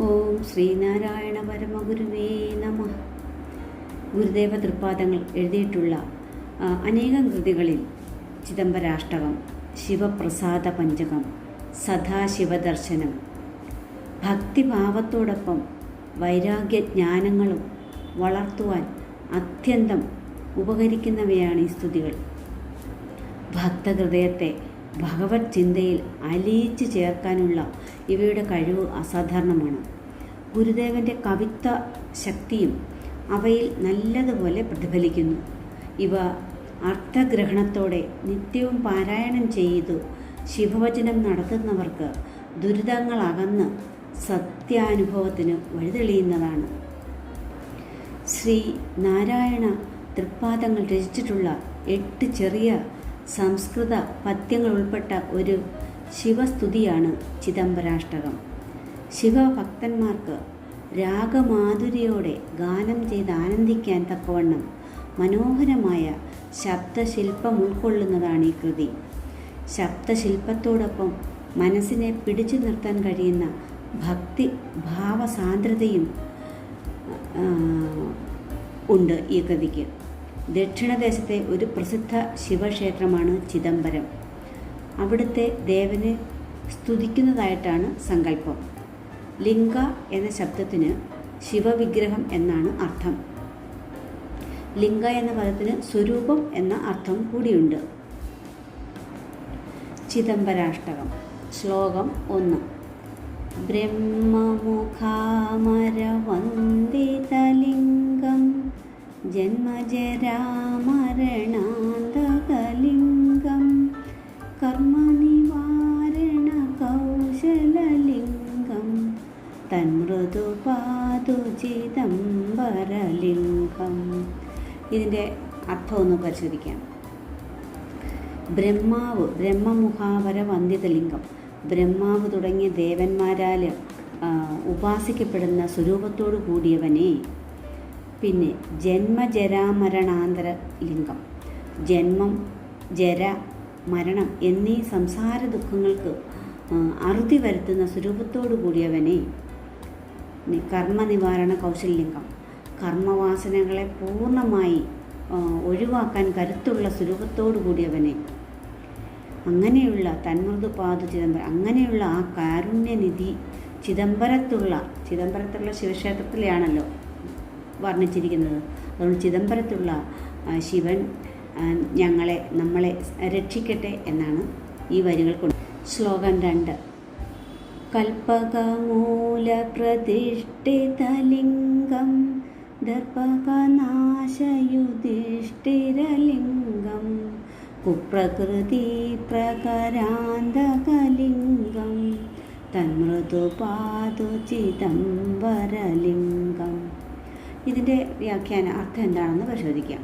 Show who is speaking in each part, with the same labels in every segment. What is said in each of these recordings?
Speaker 1: ഓം ശ്രീനാരായണ പരമഗുരുവേ നമ. ഗുരുദേവ തൃപ്പാദങ്ങൾ എഴുതിയിട്ടുള്ള അനേകം കൃതികളിൽ ചിദംബരാഷ്ടകം ശിവപ്രസാദ പഞ്ചകം സദാശിവദർശനം ഭക്തിഭാവത്തോടൊപ്പം വൈരാഗ്യജ്ഞാനങ്ങളും വളർത്തുവാൻ അത്യന്തം ഉപകരിക്കുന്നവയാണ് ഈ സ്തുതികൾ. ഭക്തഹൃദയത്തെ ഭഗവത് ചിന്തയിൽ അലിയിച്ച് ചേർക്കാനുള്ള ഇവയുടെ കഴിവ് അസാധാരണമാണ്. ഗുരുദേവന്റെ കവിത്വ ശക്തിയും അവയിൽ നല്ലതുപോലെ പ്രതിഫലിക്കുന്നു. ഇവ അർത്ഥഗ്രഹണത്തോടെ നിത്യവും പാരായണം ചെയ്തു ശിവവചനം നടത്തുന്നവർക്ക് ദുരിതങ്ങളകന്ന് സത്യാനുഭവത്തിന് വഴിതെളിയുന്നതാണ്. ശ്രീ നാരായണ തൃപ്പാദങ്ങൾ രചിച്ചിട്ടുള്ള എട്ട് ചെറിയ സംസ്കൃത പദ്യങ്ങൾ ഉൾപ്പെട്ട ഒരു ശിവസ്തുതിയാണ് ചിദംബരാഷ്ടകം. ശിവഭക്തന്മാർക്ക് രാഗമാധുരിയോടെ ഗാനം ചെയ്ത് ആനന്ദിക്കാൻ തക്കവണ്ണം മനോഹരമായ ശബ്ദശില്പം ഉൾക്കൊള്ളുന്നതാണ് ഈ കൃതി. ശബ്ദശില്പത്തോടൊപ്പം മനസ്സിനെ പിടിച്ചു നിർത്താൻ കഴിയുന്ന ഭക്തി ഭാവസാന്ദ്രതയും ഉണ്ട് ഈ കൃതിക്ക്. ദക്ഷിണദേശത്തെ ഒരു പ്രസിദ്ധ ശിവക്ഷേത്രമാണ് ചിദംബരം. അവിടുത്തെ ദേവനെ സ്തുതിക്കുന്നതായിട്ടാണ് സങ്കല്പം. ലിംഗ എന്ന ശബ്ദത്തിന് ശിവവിഗ്രഹം എന്നാണ് അർത്ഥം. ലിംഗ എന്ന പദത്തിന് സ്വരൂപം എന്ന അർത്ഥം കൂടിയുണ്ട്. ചിദംബരാഷ്ടകം ശ്ലോകം ഒന്ന്. ബ്രഹ്മമുഖാമരവന്ദിതലിംഗം. ജന്മജരാമരണാന്തകലിംഗം കർമ്മനിവാരണ കൗശലലിംഗം തന്മൃദുപാതു ചിദംബരലിംഗം ഇതിന്റെ അർത്ഥം ഒന്ന് പരിശോധിക്കാം. ബ്രഹ്മാവ് ബ്രഹ്മമുഖാവര വന്ദിതലിംഗം. ബ്രഹ്മാവ് തുടങ്ങിയ ദേവന്മാരാൽ ഉപാസിക്കപ്പെടുന്ന സ്വരൂപത്തോടു കൂടിയവനെ പിന്നെ ജന്മജരാമരണാന്തര ലിംഗം ജന്മം ജര മരണം എന്നീ സംസാര ദുഃഖങ്ങൾക്ക് അറുതി വരുത്തുന്ന സ്വരൂപത്തോടു കൂടിയവനെ കർമ്മനിവാരണ കൗശല്യംഗം കർമ്മവാസനകളെ പൂർണമായി ഒഴിവാക്കാൻ കരുത്തുള്ള സ്വരൂപത്തോടു കൂടിയവനെ. അങ്ങനെയുള്ള തന്മൃദു പാതു ചിദംബരം അങ്ങനെയുള്ള ആ കാരുണ്യനിധി ചിദംബരത്തുള്ള ചിദംബരത്തുള്ള ശിവക്ഷേത്രത്തിലെയാണല്ലോ വർണിച്ചിരിക്കുന്നത്. അതുകൊണ്ട് ചിദംബരത്തുള്ള ശിവൻ ഞങ്ങളെ നമ്മളെ രക്ഷിക്കട്ടെ എന്നാണ് ഈ വരികൾ കൊണ്ട്. ശ്ലോകം രണ്ട്. കൽപ്പകമൂലപ്രതിഷ്ഠിതലിംഗം പ്രകരാന്തകലിംഗം തന്മൃദുപാതു ചിദംബരലിംഗം. ഇതിന്റെ വ്യാഖ്യാന അർത്ഥം എന്താണെന്ന് പരിശോധിക്കാം.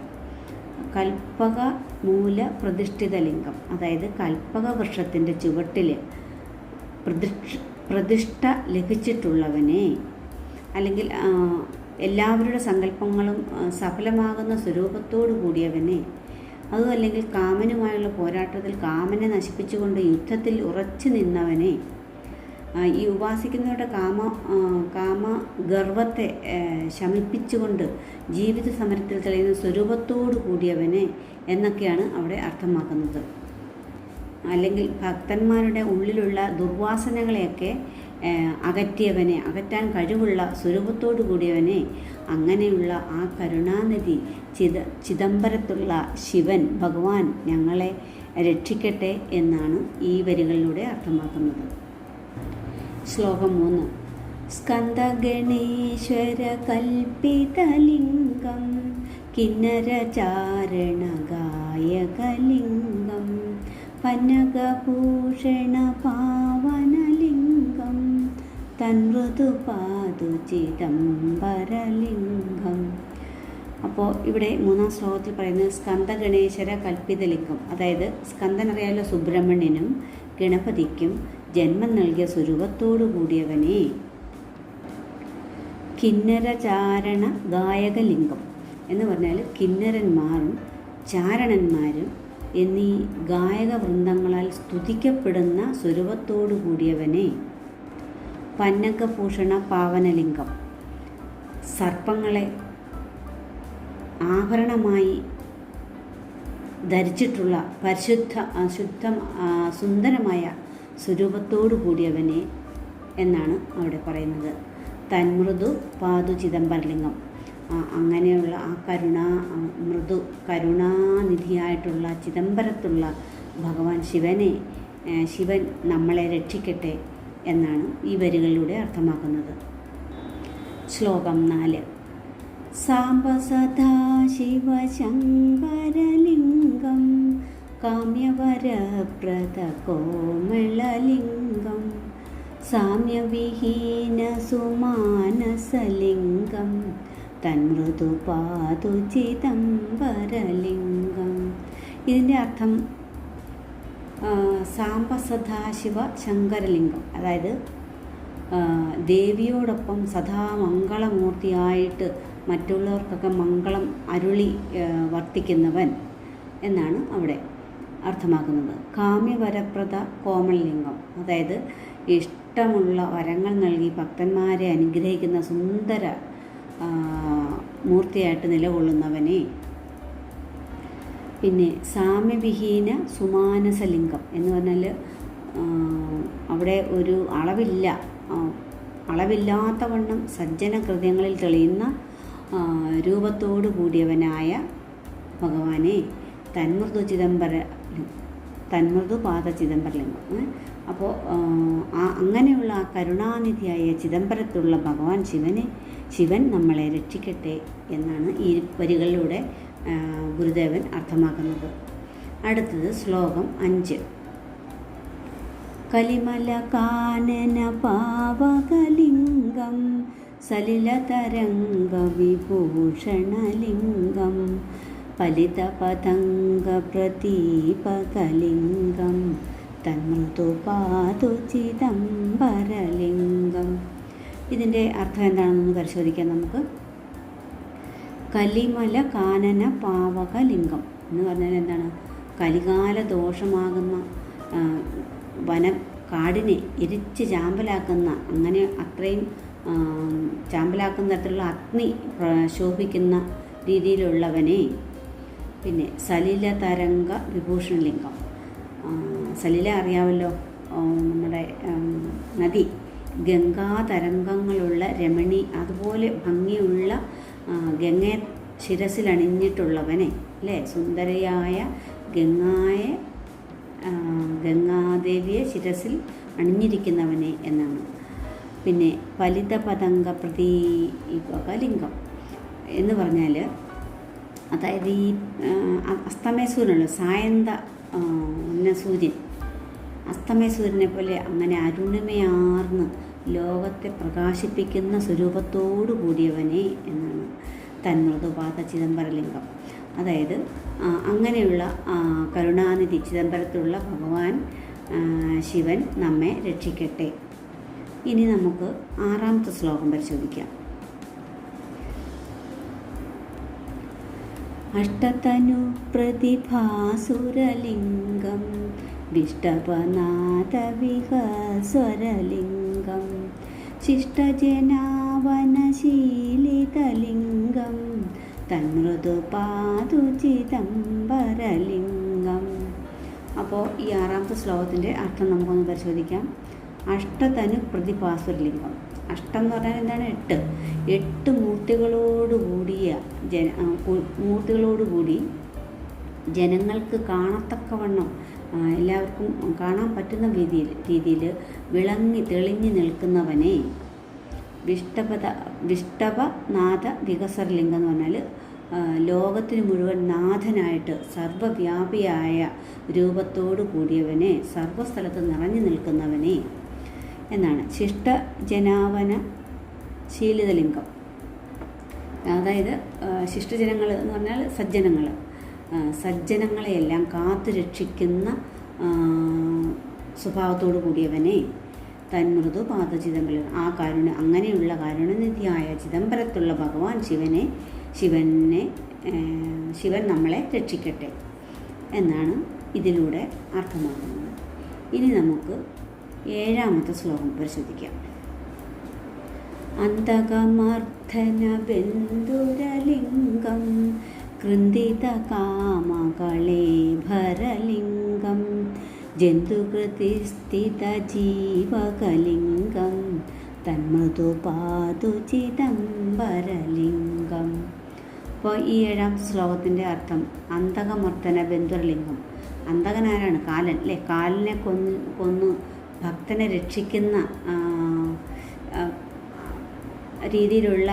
Speaker 1: കൽപ്പക മൂല പ്രതിഷ്ഠിത ലിംഗം അതായത് കൽപ്പക വൃക്ഷത്തിന്റെ ചുവട്ടിൽ പ്രതിഷ്ഠ പ്രതിഷ്ഠ ലഭിച്ചിട്ടുള്ളവനെ അല്ലെങ്കിൽ എല്ലാവരുടെ സങ്കല്പങ്ങളും സഫലമാകുന്ന സ്വരൂപത്തോടു കൂടിയവനെ അതും അല്ലെങ്കിൽ കാമനുമായുള്ള പോരാട്ടത്തിൽ കാമനെ നശിപ്പിച്ചുകൊണ്ട് യുദ്ധത്തിൽ ഉറച്ചു നിന്നവനെ ഈ ഉപാസിക്കുന്നവരുടെ കാമ കാമ ഗർവത്തെ ശമിപ്പിച്ചുകൊണ്ട് ജീവിത സമരത്തിൽ തെളിയുന്ന സ്വരൂപത്തോടു കൂടിയവനെ എന്നൊക്കെയാണ് അവിടെ അർത്ഥമാക്കുന്നത്. അല്ലെങ്കിൽ ഭക്തന്മാരുടെ ഉള്ളിലുള്ള ദുർവാസനകളെയൊക്കെ അകറ്റിയവനെ അകറ്റാൻ കഴിവുള്ള സ്വരൂപത്തോടു കൂടിയവനെ അങ്ങനെയുള്ള ആ കരുണാനിധി ചിദ ചിദംബരത്തുള്ള ശിവൻ ഭഗവാൻ ഞങ്ങളെ രക്ഷിക്കട്ടെ എന്നാണ് ഈ വരികളിലൂടെ അർത്ഥമാക്കുന്നത്. ശ്ലോകം മൂന്ന് സ്കന്ദഗണേശ്വര കൽപ്പിതലിംഗം കിന്നരചാരണ ഗായകലിംഗം പനകഭൂഷണ പാവനലിംഗം തന്മൃദുപാതു ചിദംബരലിംഗം അപ്പോൾ ഇവിടെ മൂന്നാം ശ്ലോകത്തിൽ പറയുന്നത് സ്കന്ദഗണേശ്വര കൽപ്പിതലിംഗം. അതായത് സ്കന്ദൻ അറിയാലോ സുബ്രഹ്മണ്യനും ഗണപതിക്കും ജന്മം നൽകിയ സ്വരൂപത്തോടു കൂടിയവനെ കിന്നരചാരണ ഗായകലിംഗം എന്ന് പറഞ്ഞാൽ കിന്നരന്മാരും ചാരണന്മാരും എന്നീ ഗായക വൃന്ദങ്ങളാൽ സ്തുതിക്കപ്പെടുന്ന സ്വരൂപത്തോടു കൂടിയവനെ പന്നകഭൂഷണ പാവനലിംഗം. സർപ്പങ്ങളെ ആഭരണമായി ധരിച്ചിട്ടുള്ള പരിശുദ്ധ അശുദ്ധം സുന്ദരമായ സ്വരൂപത്തോടു കൂടിയവനെ എന്നാണ് അവിടെ പറയുന്നത്. തന്മൃദു പാതു ചിദംബരലിംഗം. അങ്ങനെയുള്ള ആ കരുണ മൃദു കരുണാനിധിയായിട്ടുള്ള ചിദംബരത്തുള്ള ഭഗവാൻ ശിവനെ ശിവൻ നമ്മളെ രക്ഷിക്കട്ടെ എന്നാണ് ഈ വരികളിലൂടെ അർത്ഥമാക്കുന്നത്. ശ്ലോകം നാല്. സാംബ സദാ ശിവശങ്കരലിംഗം. സുമാനസലിംഗം തന്മൃദു പാതു ചിദംബരലിംഗം ഇതിന്റെ അർത്ഥം സാംബസദാശിവ സാംബ സദാശിവ ശങ്കരലിംഗം. അതായത് ദേവിയോടൊപ്പം സദാ മംഗളമൂർത്തിയായിട്ട് മറ്റുള്ളവർക്കൊക്കെ മംഗളം അരുളി വർത്തിക്കുന്നവൻ എന്നാണ് അവിടെ അർത്ഥമാക്കുന്നത്. കാമ്യവരപ്രദ കോമളിലിംഗം അതായത് ഇഷ്ടമുള്ള വരങ്ങൾ നൽകി ഭക്തന്മാരെ അനുഗ്രഹിക്കുന്ന സുന്ദര മൂർത്തിയായിട്ട് നിലകൊള്ളുന്നവനെ. പിന്നെ സാമ്യവിഹീന സുമാനസലിംഗം എന്ന് പറഞ്ഞാൽ അവിടെ ഒരു അളവില്ല. അളവില്ലാത്ത വണ്ണം സജ്ജന ഹൃദയങ്ങളിൽ തെളിയുന്ന രൂപത്തോടു കൂടിയവനായ ഭഗവാനെ തന്മൃദു ചിദംബര തന്മൃദു പാത ചിദംബരലിംഗം. അപ്പോൾ ആ അങ്ങനെയുള്ള ആ കരുണാനിധിയായ ചിദംബരത്തുള്ള ഭഗവാൻ ശിവനെ ശിവൻ നമ്മളെ രക്ഷിക്കട്ടെ എന്നാണ് ഈ വരികളിലൂടെ ഗുരുദേവൻ അർത്ഥമാക്കുന്നത്. അടുത്തത് ശ്ലോകം അഞ്ച്. കലിമല കാനന പാവകലിംഗം സലിലതരംഗ വിഭൂഷണലിംഗം ഫലിതപതംഗ തന്മൃതു പാതു ചിദംബരലിംഗം. ഇതിന്റെ അർത്ഥം എന്താണെന്ന് പരിശോധിക്കാം നമുക്ക്. കലിമല കാനന പാവക ലിംഗം എന്ന് പറഞ്ഞാൽ എന്താണ്? കലികാല ദോഷമാകുന്ന വന കാടിനെ എരിച്ച് ചാമ്പലാക്കുന്ന അങ്ങനെ അത്രയും ചാമ്പലാക്കുന്ന തരത്തിലുള്ള അഗ്നി ശോഭിക്കുന്ന രീതിയിലുള്ളവനെ പിന്നെ സലില തരംഗ വിഭൂഷണലിംഗം. ലിംഗം സലില അറിയാമല്ലോ നമ്മുടെ നദി. ഗംഗാ തരംഗങ്ങളുള്ള രമണി അതുപോലെ ഭംഗിയുള്ള ഗംഗയെ ശിരസിലണിഞ്ഞിട്ടുള്ളവനെ അല്ലേ? സുന്ദരിയായ ഗംഗായെ ഗംഗാദേവിയെ ശിരസിൽ അണിഞ്ഞിരിക്കുന്നവനെ എന്നാണ്. പിന്നെ ഫലിത പതംഗ പ്രതീപക ലിംഗം എന്ന് പറഞ്ഞാൽ അതായത് ഈ അസ്തമയ സൂര്യനല്ലോ സായന്ത സൂര്യൻ. അസ്തമയ സൂര്യനെ പോലെ അങ്ങനെ അരുണിമയാർന്ന് ലോകത്തെ പ്രകാശിപ്പിക്കുന്ന സ്വരൂപത്തോടു കൂടിയവനെ എന്നാണ് തന്മൃതുപാത ചിദംബരലിംഗം. അതായത് അങ്ങനെയുള്ള കരുണാനിധി ചിദംബരത്തിലുള്ള ഭഗവാൻ ശിവൻ നമ്മെ രക്ഷിക്കട്ടെ. ഇനി നമുക്ക് ആറാമത്തെ ശ്ലോകം പരിശോധിക്കാം. അഷ്ടതനു പ്രതിഭാസുരലിംഗം വിഷ്ടപനാഥവിഹസ്വരലിംഗം ശിഷ്ടജനാവനശീലിതലിംഗം തന്മൃദുപാതു ചിദംബരലിംഗം അപ്പോൾ ഈ ആറാമത്തെ ശ്ലോകത്തിന്റെ അർത്ഥം നമുക്കൊന്ന് പരിശോധിക്കാം. അഷ്ടതനു പ്രതിഭാസുരലിംഗം അഷ്ടം എന്ന് പറഞ്ഞാൽ എന്താണ്? എട്ട്. എട്ട് മൂർത്തികളോട് കൂടിയ ജന മൂർത്തികളോട് കൂടി ജനങ്ങൾക്ക് കാണത്തക്കവണ്ണം എല്ലാവർക്കും കാണാൻ പറ്റുന്ന രീതിയിൽ രീതിയിൽ വിളങ്ങി തെളിഞ്ഞു നിൽക്കുന്നവനെ വിഷ്ടപത വിഷ്ടപനാഥ വികസരലിംഗം എന്ന് പറഞ്ഞാൽ ലോകത്തിന് മുഴുവൻ നാഥനായിട്ട് സർവവ്യാപിയായ രൂപത്തോടു കൂടിയവനെ സർവസ്ഥലത്ത് നിറഞ്ഞു നിൽക്കുന്നവനെ എന്നാണ്. ശിഷ്ടജനാവന ശീലിതലിംഗം. അതായത് ശിഷ്ടജനങ്ങൾ എന്ന് പറഞ്ഞാൽ സജ്ജനങ്ങൾ സജ്ജനങ്ങളെയെല്ലാം കാത്തു രക്ഷിക്കുന്ന സ്വഭാവത്തോടു കൂടിയവനെ തന്മൃദു പാത ചിദംബരം ആ കാരുണ്യ അങ്ങനെയുള്ള കാരുണ്യനിധിയായ ചിദംബരത്തുള്ള ഭഗവാൻ ശിവനെ ശിവനെ ശിവൻ നമ്മളെ രക്ഷിക്കട്ടെ എന്നാണ് ഇതിലൂടെ അർത്ഥമാക്കുന്നത്. ഇനി നമുക്ക് ഏഴാമത്തെ ശ്ലോകം പരിശോധിക്കാം. അന്തകമർദ്ദന ബന്ധുരലിംഗം കൃന്ദിത കാമകളേഭരലിംഗം ജന്തുകൃതിസ്ഥിത ജീവകലിംഗം തന്മൃദുപാതു ഭരലിംഗം അപ്പോൾ ഈ ഏഴാം ശ്ലോകത്തിന്റെ അർത്ഥം അന്തകമർദ്ദന ബന്ധുരലിംഗം അന്തകനാരാണ് കാലൻ. അല്ലേ? കാലിനെ കൊന്ന് കൊന്നു ഭക്തനെ രക്ഷിക്കുന്ന രീതിയിലുള്ള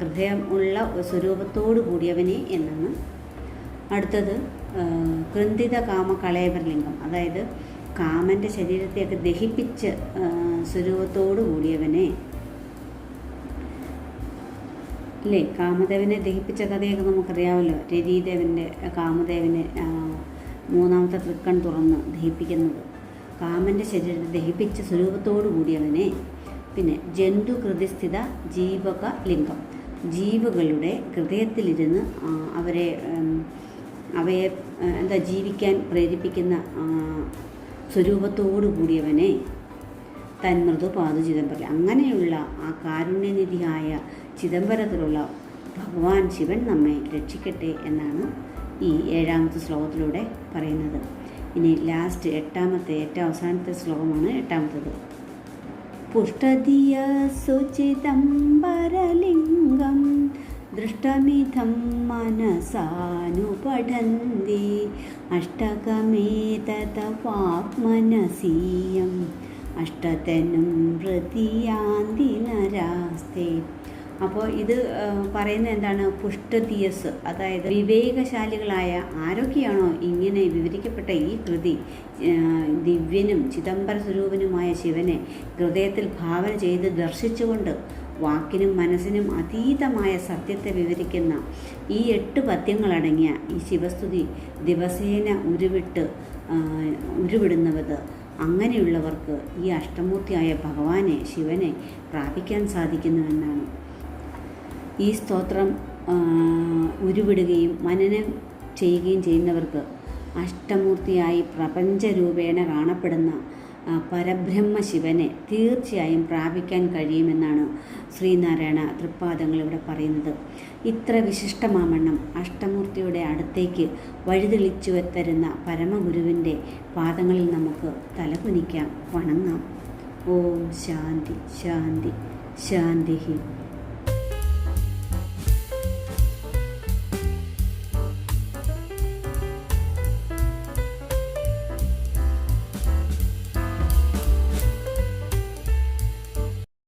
Speaker 1: ഹൃദയം ഉള്ള സ്വരൂപത്തോടു കൂടിയവനെ എന്നാണ്. അടുത്തത് കൃന്തിത കാമ കളയവർലിംഗം അതായത് കാമന്റെ ശരീരത്തെയൊക്കെ ദഹിപ്പിച്ച് സ്വരൂപത്തോടു കൂടിയവനെ. അല്ലേ കാമദേവനെ ദഹിപ്പിച്ച കഥയൊക്കെ നമുക്കറിയാമല്ലോ. രതിദേവന്റെ കാമദേവനെ മൂന്നാമത്തെ തൃക്കൺ തുറന്ന് ദഹിപ്പിക്കുന്നത്. കാമന്റെ ശരീരത്തെ ദഹിപ്പിച്ച സ്വരൂപത്തോടു കൂടിയവനെ പിന്നെ ജന്തു കൃതിസ്ഥിത ജീവക ലിംഗം ജീവകളുടെ ഹൃദയത്തിലിരുന്ന് അവരെ അവയെ എന്താ ജീവിക്കാൻ പ്രേരിപ്പിക്കുന്ന സ്വരൂപത്തോടു കൂടിയവനെ തന്മൃദു പാതു ചിദംബരം. അങ്ങനെയുള്ള ആ കാരുണ്യനിധിയായ ചിദംബരത്തിലുള്ള ഭഗവാൻ ശിവൻ നമ്മെ രക്ഷിക്കട്ടെ എന്നാണ് ഈ ഏഴാമത്തെ ശ്ലോകത്തിലൂടെ പറയുന്നത്. ഇനി ലാസ്റ്റ് എട്ടാമത്തെ ഏറ്റവും അവസാനത്തെ ശ്ലോകമാണ് എട്ടാമത്തത്. പുഷ്ടധിയ സുചിദംബരലിംഗം ദൃഷ്ടമിതം മനസാനുപഠന്തി അഷ്ടകമേതത വാഗ്മനസീയം അഷ്ടതനും പ്രതിയാന്തി നരാസ്തേ അപ്പോൾ ഇത് പറയുന്നത് എന്താണ്? പുഷ്ടതിയസ് അതായത് വിവേകശാലികളായ ആരൊക്കെയാണോ ഇങ്ങനെ വിവരിക്കപ്പെട്ട ഈ കൃതി? ദിവ്യനും ചിദംബര സ്വരൂപനുമായ ശിവനെ ഹൃദയത്തിൽ ഭാവന ചെയ്ത് ദർശിച്ചുകൊണ്ട് വാക്കിനും മനസ്സിനും അതീതമായ സത്യത്തെ വിവരിക്കുന്ന ഈ എട്ട് പദ്യങ്ങളടങ്ങിയ ഈ ശിവസ്തുതി ദിവസേന ഉരുവിട്ട് ഉരുവിടുന്നവത് അങ്ങനെയുള്ളവർക്ക് ഈ അഷ്ടമൂർത്തിയായ ഭഗവാനെ ശിവനെ പ്രാപിക്കാൻ സാധിക്കുന്നുവെന്നാണ്. ഈ സ്തോത്രം ഉരുവിടുകയും മനനം ചെയ്യുകയും ചെയ്യുന്നവർക്ക് അഷ്ടമൂർത്തിയായി പ്രപഞ്ചരൂപേണ കാണപ്പെടുന്ന പരബ്രഹ്മ ശിവനെ തീർച്ചയായും പ്രാപിക്കാൻ കഴിയുമെന്നാണ് ശ്രീനാരായണ തൃപ്പാദങ്ങൾ ഇവിടെ പറയുന്നത്. ഇത്ര വിശിഷ്ടമാമണ്ണം അഷ്ടമൂർത്തിയുടെ അടുത്തേക്ക് വഴിതെളിച്ചു തരുന്ന പരമഗുരുവിന്റെ പാദങ്ങളിൽ നമുക്ക് തലകുനിക്കാം. വണങ്ങാം. ഓം ശാന്തി ശാന്തി ശാന്തി